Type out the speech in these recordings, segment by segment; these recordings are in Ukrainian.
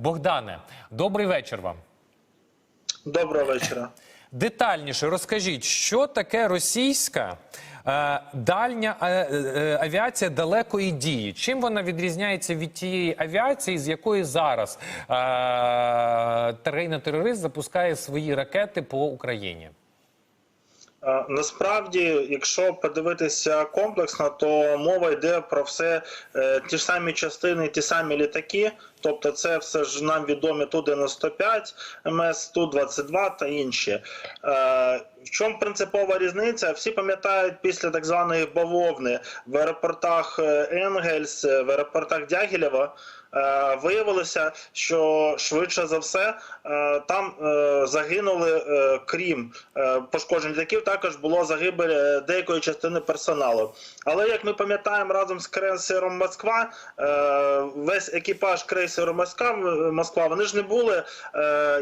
Богдане, добрий вечір вам. Доброго вечора. Детальніше розкажіть, що таке російська е, дальня е, е, авіація далекої дії? Чим вона відрізняється від тієї авіації, з якої зараз е, терейний терорист запускає свої ракети по Україні? Е, Насправді, якщо подивитися комплексно, то мова йде про все е, ті ж самі частини, ті самі літаки. Тобто, це все ж нам відомі Ту-95, МС, Ту-22 та інші. Е, В чому принципова різниця? Всі пам'ятають після так званої бавовни в аеропортах Енгельс, в аеропортах Дягілєва. Е, Виявилося, що швидше за все е, там е, загинули, крім пошкоджень літаків, також було загибель деякої частини персоналу. Але як ми пам'ятаємо, разом з крейсером Москва, весь екіпаж крейсеру Москва, Москва вони ж не були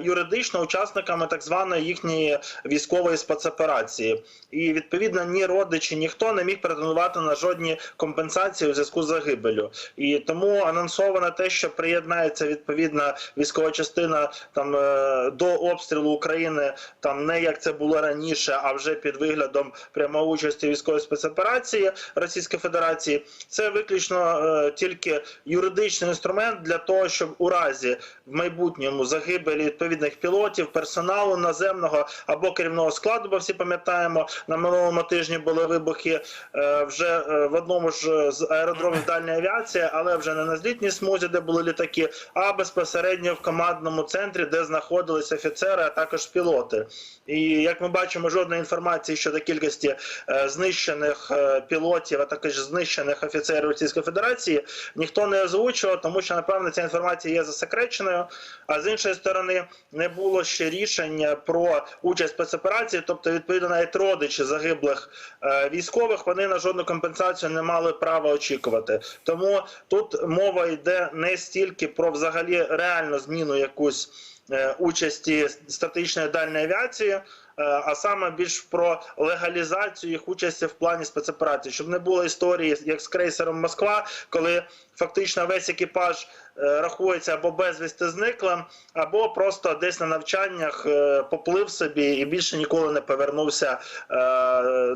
юридично учасниками так званої їхньої військової спецоперації. І відповідно ні родичі, ніхто не міг претендувати на жодні компенсації у зв'язку з загибелю. І тому анонсовано те, що приєднається відповідна військова частина там е, до обстрілу України, там не як це було раніше, а вже під виглядом прямої участі військової спецоперації Російської Федерації. Це виключно е, тільки юридичний інструмент для того, щоб у разі в майбутньому загибелі відповідних пілотів, персоналу наземного або керівного складу, бо всі пам'ятаємо, на минулому тижні були вибухи е, вже в одному ж з аеродромів дальньої авіації, але вже не на злітній смузі, де були літаки, а безпосередньо в командному центрі, де знаходились офіцери, а також пілоти. І як ми бачимо, жодної інформації щодо кількості е, знищених е, пілотів, а також знищених офіцерів Російської Федерації, ніхто не озвучував, тому що напевно ця інформація є засекреченою. А з іншої сторони, не було ще рішення про участь спецоперації, тобто відповідно навіть родичі загиблих е, військових, вони на жодну компенсацію не мали права очікувати. Тому тут мова йде не стільки про взагалі реальну зміну якусь е, участі стратегічної дальньої авіації. е, А саме більш про легалізацію їх участі в плані спецоперації, щоб не було історії, як з крейсером Москва, коли фактично весь екіпаж е, рахується або безвісти зниклим, або просто десь на навчаннях поплив собі і більше ніколи не повернувся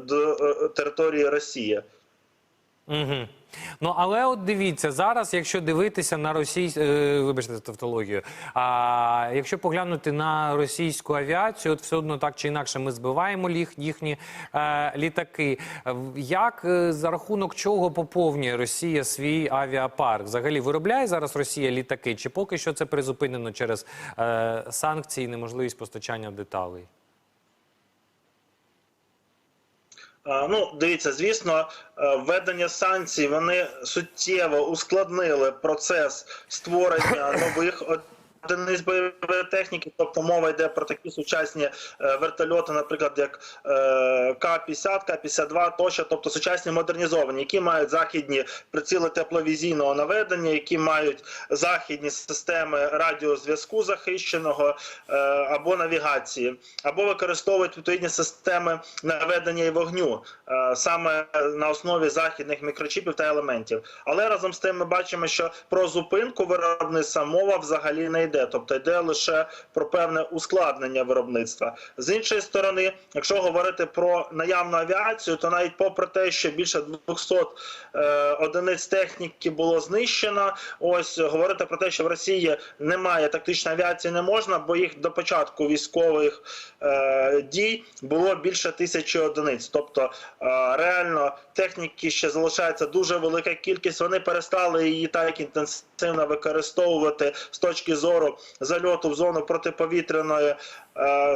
до території Росії. Угу. Ну але от дивіться зараз, якщо дивитися на російську, е, вибачте за тавтологію, а якщо поглянути на російську авіацію, от все одно так чи інакше ми збиваємо їх, їхні е, літаки. Е, Як е, за рахунок чого поповнює Росія свій авіапарк? Взагалі виробляє зараз Росія літаки, чи поки що це призупинено через е, санкції і неможливість постачання деталей? Е, Ну, дивіться, звісно, е, введення санкцій вони суттєво ускладнили процес створення нових одиниць бойової техніки. Тобто мова йде про такі сучасні е, вертольоти, наприклад, як е, К-50, К-52 тощо, тобто сучасні модернізовані, які мають західні приціли тепловізійного наведення, які мають західні системи радіозв'язку захищеного е, або навігації, або використовують відповідні системи наведення і вогню е, саме на основі західних мікрочіпів та елементів. Але разом з тим ми бачимо, що про зупинку виробництва мова взагалі не йде, тобто йде лише про певне ускладнення виробництва. З іншої сторони, якщо говорити про наявну авіацію, то навіть попри те, що більше 200 е, одиниць техніки було знищено, ось говорити про те, що в Росії немає тактичної авіації, не можна, бо їх до початку військових е, дій було більше тисячі одиниць. Тобто е, реально техніки ще залишається дуже велика кількість. Вони перестали її так інтенсивно використовувати з точки зору зальоту в зону протиповітряної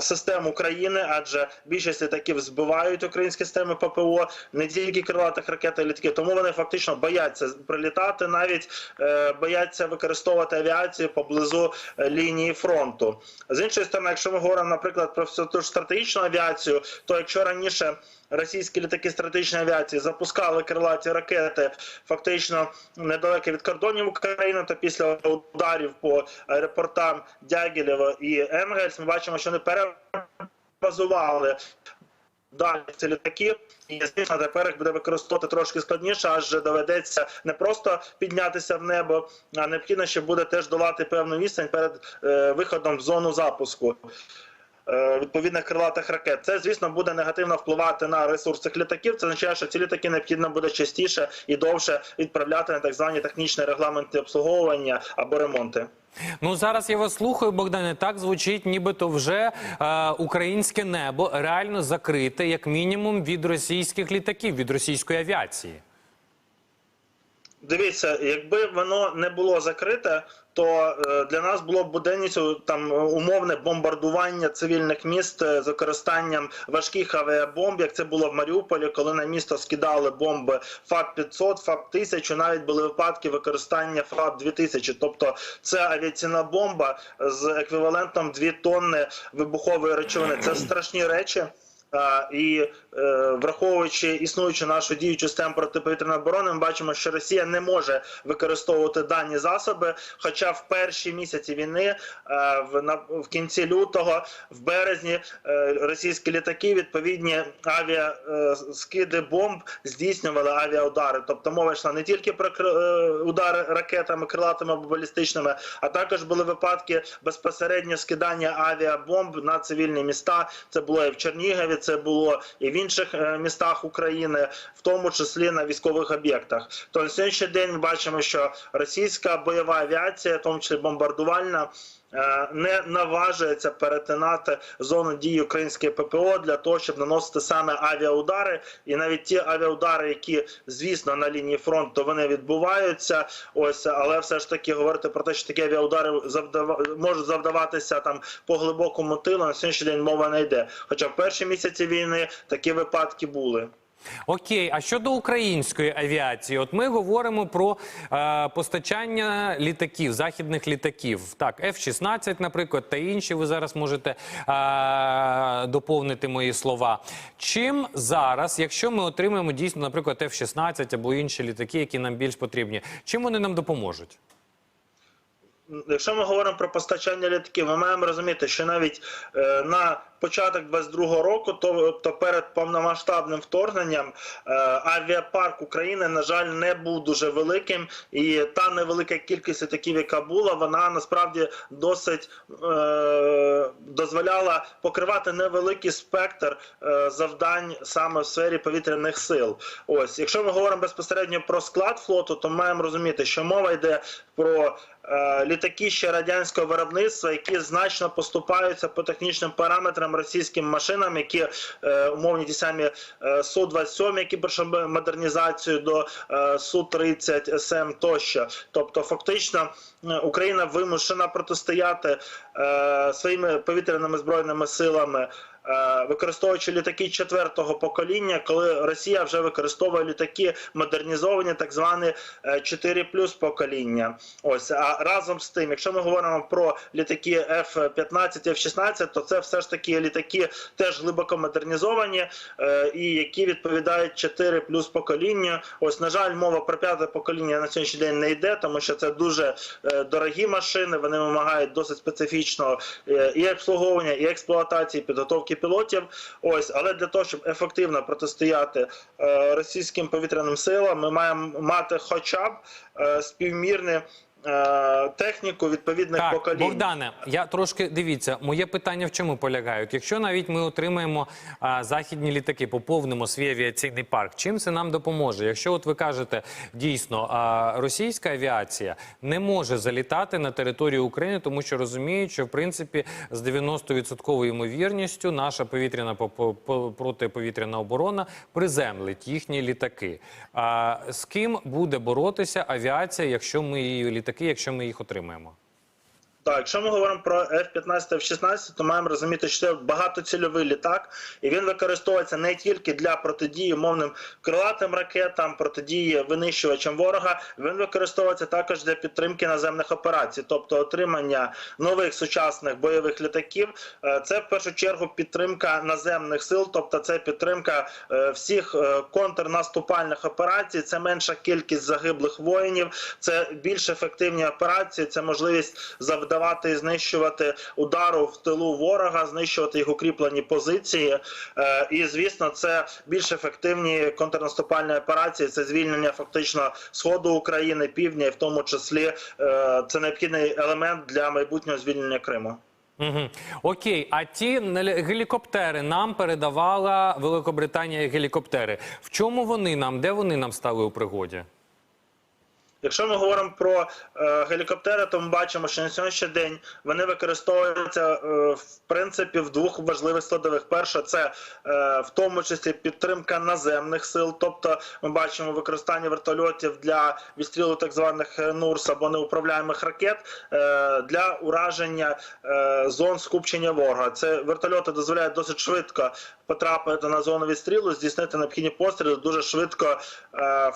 систем України, адже більшість літаків збивають українські системи ППО, не тільки крилатих ракет і літаків. Тому вони фактично бояться прилітати, навіть е, бояться використовувати авіацію поблизу е, лінії фронту. З іншої сторони, якщо ми говоримо, наприклад, про всю ту ж стратегічну авіацію, то якщо раніше російські літаки стратегічної авіації запускали крилаті ракети фактично недалеко від кордонів України, то після ударів по аеропортам Дягілєва і Енгельс ми бачимо, що вони перебазували далі ці літаки, і звісно, тепер їх буде використовувати трошки складніше, адже доведеться не просто піднятися в небо, а необхідно що буде теж долати певну відстань перед е, виходом в зону запуску. Е, Відповідних крилатих ракет, це звісно буде негативно впливати на ресурс цих літаків. Це означає, що ці літаки необхідно буде частіше і довше відправляти на так звані технічні регламенти обслуговування або ремонти. Ну зараз я вас слухаю, Богдане. Так звучить, нібито вже е, українське небо реально закрите, як мінімум, від російських літаків, від російської авіації. Дивіться, якби воно не було закрите, то е, для нас було б буденністю там умовне бомбардування цивільних міст е, з використанням важких авіабомб, як це було в Маріуполі, коли на місто скидали бомби ФАП 500 ФАП 1000 навіть були випадки використання ФАП 2000 Тобто це авіаційна бомба з еквівалентом 2 тонни вибухової речовини. Це страшні речі. І е, враховуючи існуючу нашу діючу систему протиповітряної оборони, ми бачимо, що Росія не може використовувати дані засоби. Хоча в перші місяці війни, е, в, на, в кінці лютого, в березні, е, російські літаки відповідні авіаскиди бомб здійснювали авіаудари. Тобто мова йшла не тільки про удари ракетами, крилатими або балістичними, а також були випадки безпосередньо скидання авіабомб на цивільні міста. Це було і в Чернігові, це було і в інших е, містах України, в тому числі на військових об'єктах. То на сьогоднішній день ми бачимо, що російська бойова авіація, в тому числі бомбардувальна. Е, Не наважується перетинати зону дії української ППО для того, щоб наносити саме авіаудари, і навіть ті авіаудари, які звісно на лінії фронту вони відбуваються. Ось, але все ж таки говорити про те, що такі авіаудари завдава... можуть завдаватися там по глибокому тилу. На сьогоднішній день мова не йде. Хоча в перші місяці війни такі випадки були. Окей, а щодо української авіації, от ми говоримо про е, постачання літаків, західних літаків. Так, F-16, наприклад, та інші. Ви зараз можете е, доповнити мої слова. Чим зараз, якщо ми отримаємо дійсно, наприклад, F-16 або інші літаки, які нам більш потрібні, чим вони нам допоможуть? Якщо ми говоримо про постачання літаків, ми маємо розуміти, що навіть е, на початок 22-го року, то, то перед повномасштабним вторгненням, е, авіапарк України, на жаль, не був дуже великим, і та невелика кількість літаків, яка була, вона насправді досить е, дозволяла покривати невеликий спектр завдань саме в сфері повітряних сил. Ось, якщо ми говоримо безпосередньо про склад флоту, то маємо розуміти, що мова йде про літаки ще радянського виробництва, які значно поступаються по технічним параметрам російським машинам, які е, умовні ті самі е, Су-27, які пройшли модернізацію до е, Су-30 СМ тощо. Тобто, фактично, е, Україна вимушена протистояти е, своїми повітряними збройними силами. Е, Використовуючи літаки четвертого покоління, коли Росія вже використовує літаки модернізовані, так звані е, 4 плюс покоління. Ось а разом з тим, якщо ми говоримо про літаки F-15, F-16, то це все ж таки літаки теж глибоко модернізовані е, і які відповідають 4 плюс поколінню. Ось, на жаль, мова про п'яте покоління на сьогоднішній день не йде, тому що це дуже е, дорогі машини. Вони вимагають досить специфічного е, і обслуговування, і експлуатації, і підготовки пілотів. Ось, але для того, щоб ефективно протистояти е, російським повітряним силам, ми маємо мати хоча б е, співмірне е, техніку відповідних Так, поколінь. Богдане, я трошки дивіться, моє питання в чому полягають? Якщо навіть ми отримаємо а, західні літаки, поповнимо свій авіаційний парк, чим це нам допоможе? Якщо от ви кажете дійсно, а, російська авіація не може залітати на територію України, тому що розуміють, що в принципі з 90% ймовірністю наша повітряна по- по- по- протиповітряна оборона приземлить їхні літаки. А з ким буде боротися авіація, якщо ми її літаки, якщо ми їх отримаємо? Так, якщо ми говоримо про F-15, F-16, то маємо розуміти, що це багатоцільовий літак, і він використовується не тільки для протидії мовним крилатим ракетам, протидії винищувачам ворога. Він використовується також для підтримки наземних операцій, тобто отримання нових сучасних бойових літаків. Е, Це в першу чергу підтримка наземних сил, тобто це підтримка е, всіх е, контрнаступальних операцій. Це менша кількість загиблих воїнів, це більш ефективні операції, це можливість завдавати завдавати знищувати удару в тилу ворога, знищувати їх укріплені позиції. Е, І звісно, це більш ефективні контрнаступальні операції. Це звільнення фактично сходу України, півдня, і в тому числі е, це необхідний елемент для майбутнього звільнення Криму. Угу. Окей, а ті гелікоптери нам передавала Великобританія гелікоптери. В чому вони нам? Де вони нам стали у пригоді? Якщо ми говоримо про е, гелікоптери, то ми бачимо, що на сьогоднішній день вони використовуються е, в принципі в двох важливих складових. Перше, це е, в тому числі підтримка наземних сил, тобто ми бачимо використання вертольотів для відстрілу так званих е, НУРС або неуправляємих ракет е, для ураження е, зон скупчення ворога. Це вертольоти дозволяють досить швидко потрапити на зону відстрілу, здійснити необхідні постріли, дуже швидко е,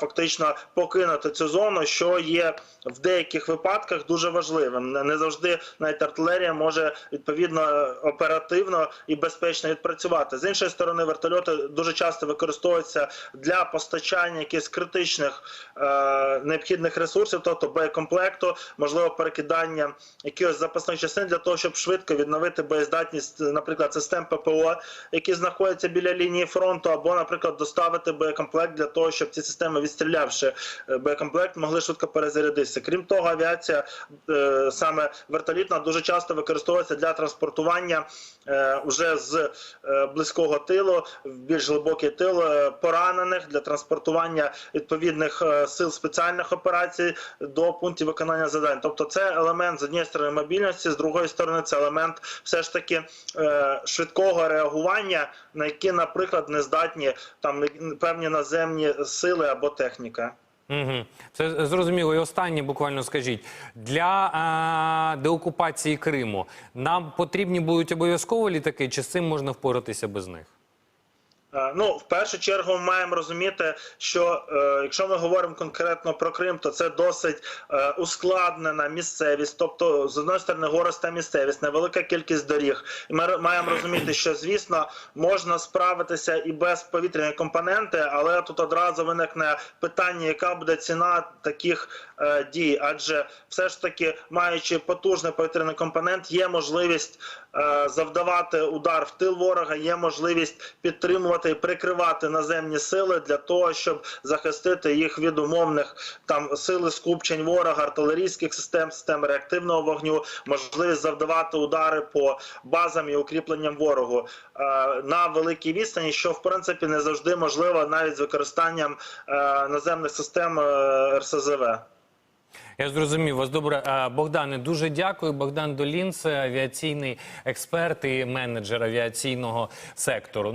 фактично покинути цю зону, що є в деяких випадках дуже важливим. Не завжди навіть артилерія може відповідно оперативно і безпечно відпрацювати. З іншої сторони, вертольоти дуже часто використовуються для постачання якихось критичних е, необхідних ресурсів, тобто боєкомплекту, можливо, перекидання якихось запасних частин для того, щоб швидко відновити боєздатність, наприклад, систем ППО, які знаходяться біля лінії фронту, або, наприклад, доставити боєкомплект для того, щоб ці системи, відстрілявши е, боєкомплект, могли швидко перезарядитися. Крім того, авіація е, саме вертолітна дуже часто використовується для транспортування е, уже з е, близького тилу в більш глибокий тил е, поранених для транспортування відповідних е, сил спеціальних операцій до пунктів виконання завдань. Тобто, це елемент з однієї сторони мобільності, з другої сторони, це елемент все ж таки е, швидкого реагування, на які, наприклад, не здатні там певні наземні сили або техніка. Угу. Це зрозуміло. І останнє буквально скажіть для е деокупації Криму нам потрібні будуть обов'язково літаки, чи з цим можна впоратися без них? Е, Ну, в першу чергу, ми маємо розуміти, що е, якщо ми говоримо конкретно про Крим, то це досить е, ускладнена місцевість, тобто з одної сторони гориста місцевість, невелика кількість доріг. І ми маємо розуміти, що звісно можна справитися і без повітряної компоненти, але тут одразу виникне питання, яка буде ціна таких е, дій, адже все ж таки, маючи потужний повітряний компонент, є можливість завдавати удар в тил ворога, є можливість підтримувати і прикривати наземні сили для того, щоб захистити їх від умовних там сили скупчень ворога, артилерійських систем, систем реактивного вогню, можливість завдавати удари по базам і укріпленням ворогу е, на великій відстані, що в принципі не завжди можливо навіть з використанням е, наземних систем е, РСЗВ. Я зрозумів вас. Добре, Богдане, дуже дякую. Богдан Долін, це авіаційний експерт і менеджер авіаційного сектору.